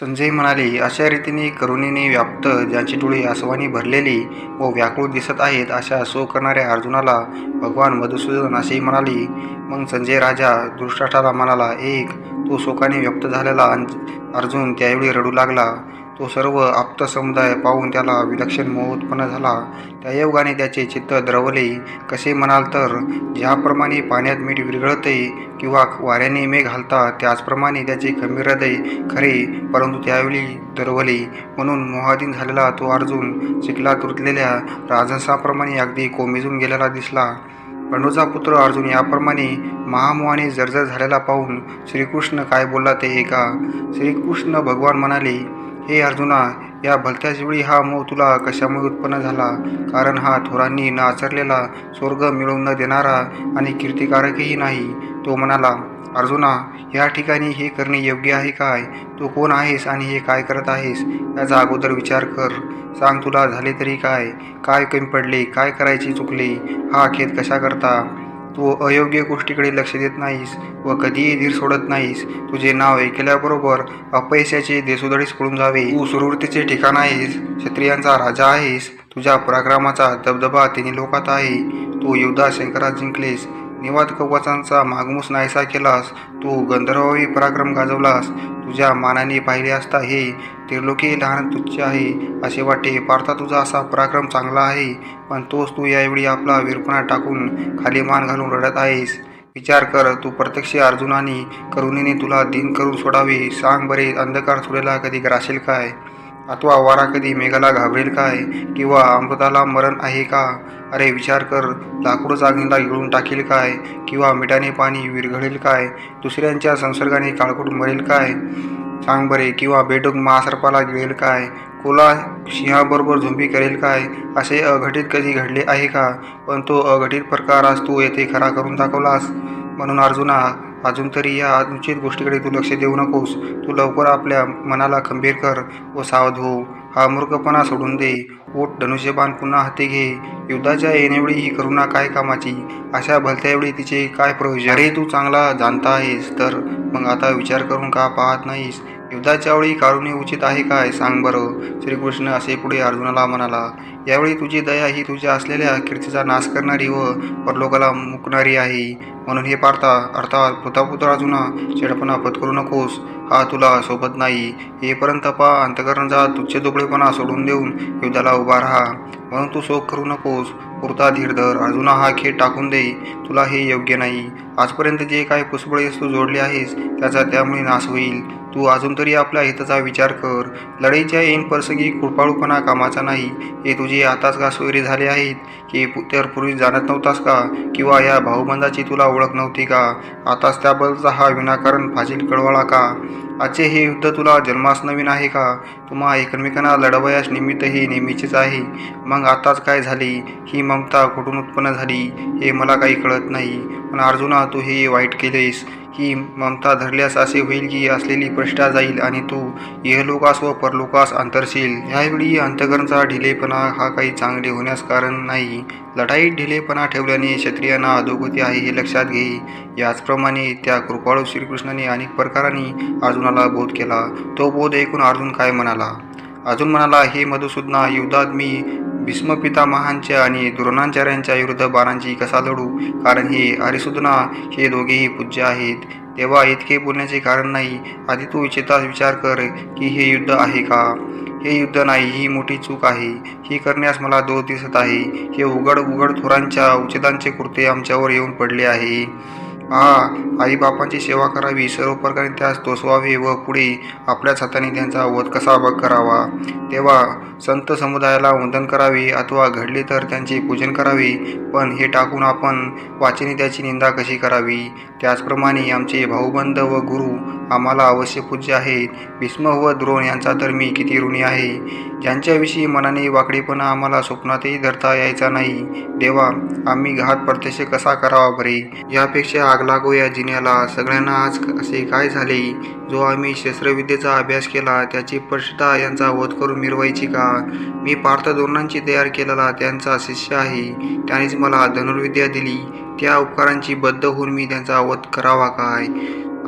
संजय म्हणाले अशा रीतीने करुणेने व्याप्त ज्यांची डोळे आसवानी भरलेली व व्याकुळ दिसत आहेत अशा सो करणाऱ्या अर्जुनाला भगवान मधुसूदन असेही म्हणाले. मग संजय राजा दृष्टाठाला म्हणाला एक तो शोकाने व्यक्त झालेला अंज- अर्जुन त्यावेळी रडू लागला. तो सर्व आप्त समुदाय पाहून त्याला विलक्षण मोह उत्पन्न झाला. त्या योगाने त्याचे चित्त द्रवले. कसे म्हणाल तर ज्याप्रमाणे पाण्यात मीठ विरघळते किंवा वाऱ्याने मेघ घालतात त्याचप्रमाणे त्याचे खंबीर हृदय खरे परंतु त्यावेळी दरवले. म्हणून मोहाधीन झालेला तो अर्जुन चिखलात रुतलेल्या राजहंसाप्रमाणे अगदी कोमेजून गेलेला दिसला. पंडूचा पुत्र अर्जुन याप्रमाणे महामोहाने जर्जर झालेला पाहून श्रीकृष्ण काय बोलला ते हे का श्रीकृष्ण भगवान म्हणाले हे अर्जुना या भलत्याच वेळी हा मोह तुला कशामुळे उत्पन्न झाला? कारण हा थोरांनी न आचरलेला स्वर्ग मिळवून न देणारा आणि कीर्तिकारकही नाही तो म्हणाला अर्जुना या ठिकाणी हे करणे योग्य आहे काय? तू कोण आहेस आणि हे काय करत आहेस? याचा अगोदर विचार कर. सांग तुला झाले तरी काय? काय कमी पडले? काय करायचे चुकले? हा खेद कशा करता तू अयोग्य गोष्टीकडे लक्ष देत नाहीस व कधीही धीर सोडत नाहीस. तुझे नाव ऐकल्याबरोबर अपयशाचे देसुदडीस पळून जावे. तू सुरवृत्तीचे ठिकाण आहेस क्षत्रियांचा राजा आहेस तुझ्या पराक्रमाचा दबदबा तिन्ही लोकात आहे. तू युद्धा शंकरात जिंकलेस निवाद कवचांचा मागमूस नाहीसा केलास तू गंधर्वावी पराक्रम गाजवलास. तुझ्या मानाने पाहिले असता हे त्रिलोकी लहान तुच्छ आहे असे वाटे पार्था तुझा असा पराक्रम चांगला आहे पण तोच तू यावेळी आपला वीरपणा टाकून खाली मान घालून रडत आहेस. विचार कर तू प्रत्यक्ष अर्जुनाने करुणीने तुला दिन करून सोडावे सांग बरे अंधकार सुरेला कधी ग्रासेल काय? अथवा वारा कधी मेघाला घाबरेल काय? किंवा अमृताला मरण आहे का? अरे विचार कर लाकूड जागणीला गिळून टाकेल काय? किंवा मिठाने पाणी विरघळेल काय? दुसऱ्यांच्या संसर्गाने काळकूट मरेल काय? सांग बरे किंवा बेडूक महासर्पाला गिळेल काय? कोला सिंहाबरोबर झुंबी करेल काय? असे अघटित कधी घडले आहे का? पण तो अघटित प्रकार आज तू येथे खरा करून दाखवलास म्हणून अर्जुना अजून तरी या अनुचित गोष्टीकडे तू लक्ष देऊ नकोस. तू लवकर आपल्या मनाला खंबीर कर व सावध हो. हा मूर्खपणा सोडून दे. ओट धनुष्यबाण पुन्हा हाती घे. युद्धाच्या येण्यावेळी ही करुणा काय कामाची? अशा भलत्यावेळी तिचे काय प्रयोजन? अरे तू चांगला जाणता आहेस तर मग आता विचार करून का पाहत नाहीस? युद्धाच्या वेळी कारुणे उचित आहे काय? सांग बरं. श्रीकृष्ण असे पुढे अर्जुनाला म्हणाला यावेळी तुझी दया ही तुझ्या असलेल्या कीर्तीचा नाश करणारी व परलोकाला मुकणारी आहे. म्हणून हे पार्था अर्थात पुतापुत्र अर्जुना चेडपणा पत्करू नकोस. हा तुला सोबत नाही. येपर्यंत पा अंतकरणाचा तुच्छ दुबळेपणा सोडून देऊन युद्धाला उभा राहा. म्हणून तू शोक करू नकोस. पुरता धीर धर अर्जुना हा खेळ टाकून दे. तुला हे योग्य नाही. आजपर्यंत जे काही पुष्पळेस तू जोडले आहेस त्याचा त्यामुळे नाश होईल. तू अजून तरी आपल्या हिताचा विचार कर. लढाईच्या ऐन प्रसंगी कृपाळूपणा कामाचा नाही. हे तुझे आताच का सोयरे झाले आहेत की तर पूर्वी जाणत नव्हतास का? किंवा या भाऊबंदाची तुला ओळख नव्हती का? आताच त्याबद्दलचा हा विनाकारण फाजील कळवळा का? आजचे हे युद्ध तुला जन्मास नवीन आहे का? तुम्हा एकमेकांना लढवयास निमित्तही नेहमीचेच आहे. मग आताच काय झाले? ही ममता कुठून उत्पन्न झाली? हे मला काही कळत नाही. पण अर्जुना तू हे वाईट केलेस. ही ममता धरल्यास असे होईल की असलेली प्रष्टा जाईल आणि तू इहलोकास व परलोकास अंतरशील. ह्यावेळी अंतकरणचा ढिलेपणा हा काही चांगले होण्यास कारण नाही. लढाईत ढिलेपणा ठेवल्याने क्षत्रियांना अधोगती आहे हे लक्षात घे. याचप्रमाणे त्या कृपाळू श्रीकृष्णाने अनेक प्रकारांनी अर्जुनाला बोध केला. तो बोध ऐकून अर्जुन काय म्हणाला? अर्जुन म्हणाला हे मधुसूदना युद्धात मी भीष्म पितामहांच्या आणि द्रोणाचार्यांच्या विरुद्ध बाणांची कसा लढू? कारण हे हरिसुदना हे दोघेही पूज्य आहेत. तेव्हा इतके बोलण्याचे कारण नाही. आधी तू विचित्रास विचार कर की हे युद्ध आहे का? हे युद्ध नाही ही मोठी चूक आहे. ही करण्यास मला दोष दिसत आहे. हे उघड उघड थोरांच्या उचितांचे कृत्य आमच्यावर येऊन पडले आहे. हा आईबापांची सेवा करावी सर्व प्रकारे त्यास तोसवावे व पुढे आपल्याच हाताने त्यांचा वध कसा भग करावा? तेव्हा संत समुदायाला वंदन करावे अथवा घडले तर त्यांचे पूजन करावे पण हे टाकून आपण वाचने त्याची निंदा कशी करावी? त्याचप्रमाणे आमचे भाऊबंध व गुरु आम्हाला अवश्य पूज्य आहेत भीष्म व द्रोण यांचा तर मी किती ऋणी आहे. ज्यांच्याविषयी मनाने वाकडेपणा आम्हाला स्वप्नातही धरता यायचा नाही. देवा आम्ही घात प्रत्यक्ष कसा करावा बरे? यापेक्षा आग लागो या जिन्याला. सगळ्यांना आज असे काय झाले? जो आम्ही शस्त्रविद्येचा अभ्यास केला त्याची प्रश्नता यांचा वध करून मिरवायची का? मी पार्थ दोनांची तयार केलेला त्यांचा शिष्य आहे. त्यानेच मला धनुर्विद्या दिली. त्या उपकारांची बद्ध होऊन मी त्यांचा वध करावा काय?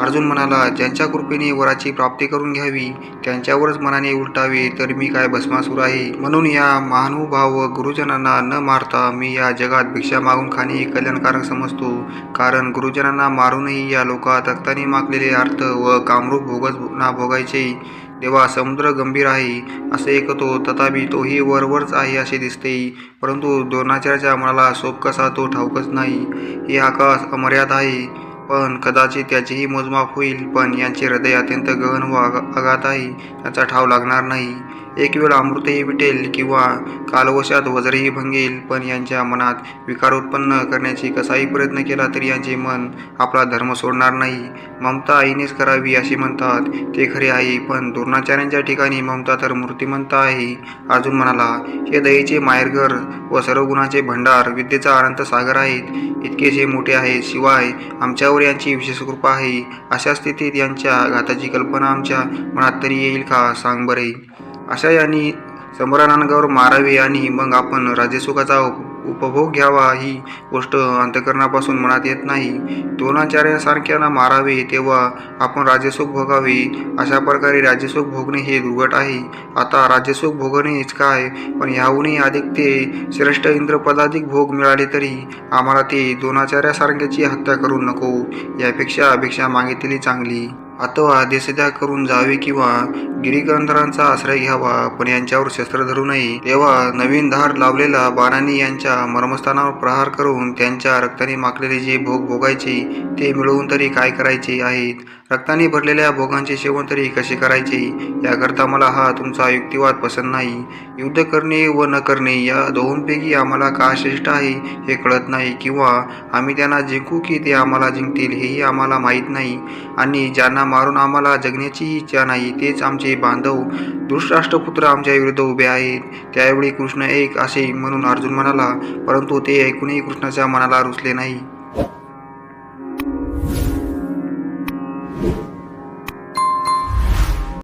अर्जुन म्हणाला ज्यांच्या कृपेने वराची प्राप्ती करून घ्यावी त्यांच्यावरच मनाने उलटावे तर मी काय भस्मासूर आहे? म्हणून या महानुभाव व गुरुजनांना न मारता मी या जगात भिक्षा मागून खाणे कल्याणकारक समजतो. कारण गुरुजनांना मारूनही या लोकात रक्ताने मागलेले अर्थ व कामरूप भोगच ना भोगायचे. देवा समुद्र गंभीर आहे असे ऐकतो तथापि तोही वरवरच आहे असे दिसते. परंतु द्रोणाचार्याच्या मनाला सोप कसा तो ठाऊकच नाही. हे आकाश अमर्याद आहे. पण कदाचित त्याचेही मोजमाप होईल पण यांचे हृदय अत्यंत गहन व अगा- आहे त्याचा ठाव लागणार नाही. एक वेळ अमृतही विटेल किंवा कालवशात वज्रही भंगेल पण यांच्या मनात विकार उत्पन्न करण्याची कसाही प्रयत्न केला तरी यांचे मन आपला धर्म सोडणार नाही. ममता आईनेच करावी असे म्हणतात ते खरे आहे पण द्रोणाचार्यांच्या ठिकाणी ममता तर मूर्तिमंत आहे. अर्जुन म्हणाला हे दयेचे माहेरघर व सर्व गुणाचे भंडार विद्येचा अनंत सागर आहेत. इतकेसे मोठे आहेत शिवाय आमच्यावर यांची विशेष कृपा आहे. अशा स्थितीत यांच्या घाताची कल्पना आमच्या मनात तरी येईल का? सांग बरे. अशा यांनी समरानांगावर मारावे आणि मग आपण राजेसुखाचा उपभोग घ्यावा ही गोष्ट अंतकरणापासून मनात येत नाही. द्रोणाचार्यासारख्यांना मारावे तेव्हा आपण राज्यसुख भोगावे. अशा प्रकारे राज्यसुख भोगणे हे दुर्घट आहे. आता राज्यसुख भोगणेच काय? पण याहूनही अधिक ते श्रेष्ठ इंद्रपदाधिक भोग मिळाले तरी आम्हाला ते द्रोणाचार्यासारख्याची हत्या करू नको. यापेक्षा भिक्षा मागितलेली चांगली. अथवा देशत्याग करून जावे किंवा गिरिकंधरांचा आश्रय घ्यावा पण यांच्यावर शस्त्र धरू नये. तेव्हा नवीन धार लावलेला बाणांनी यांच्या मर्मस्थानावर प्रहार करून त्यांच्या रक्ताने माखलेले जे भोग भोगायचे ते मिळवून तरी काय करायचे आहेत? रक्ताने भरलेल्या भोगांचे सेवन तरी कसे करायचे? याकरता मला हा तुमचा युक्तिवाद पसंत नाही. युद्ध करणे व न करणे या दोहोंपैकी आम्हाला का श्रेष्ठ आहे हे कळत नाही किंवा आम्ही त्यांना जिंकू की ते आम्हाला जिंकतील हेही आम्हाला माहीत नाही. आणि ज्यांना मारून आम्हाला जगण्याची इच्छा नाही तेच आमचे बांधव दुष्टाष्ट्रपुत्र आमच्या विरुद्ध उभे आहेत. त्यावेळी कृष्ण एक असे म्हणून अर्जुन म्हणाला परंतु ते ऐकूनही कृष्णाच्या मनाला रुचले नाही.